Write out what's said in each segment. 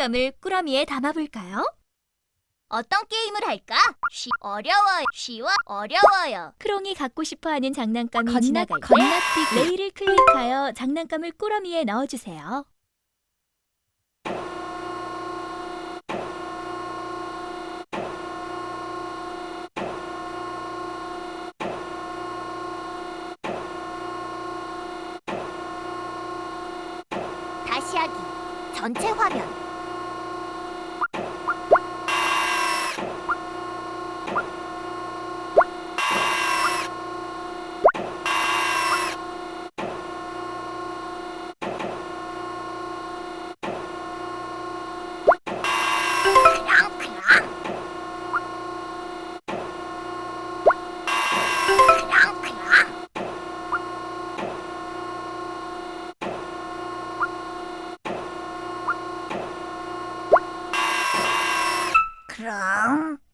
장난감을 꾸러미에 담아볼까요? 어떤 게임을 할까? 쉬 어려워요. 쉬워 어려워요. 크롱이 갖고 싶어하는 장난감이 건너- 지나갈 때 건너뛰기. 레일을 클릭하여 장난감을 꾸러미에 넣어주세요. 다시 하기. 전체 화면. Rõ.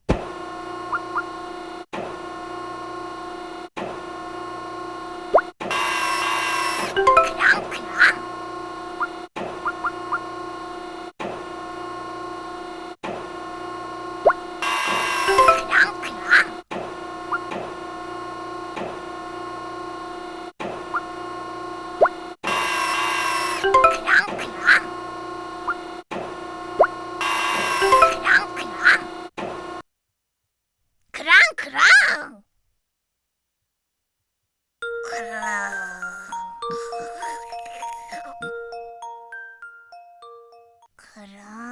Kral. Kral.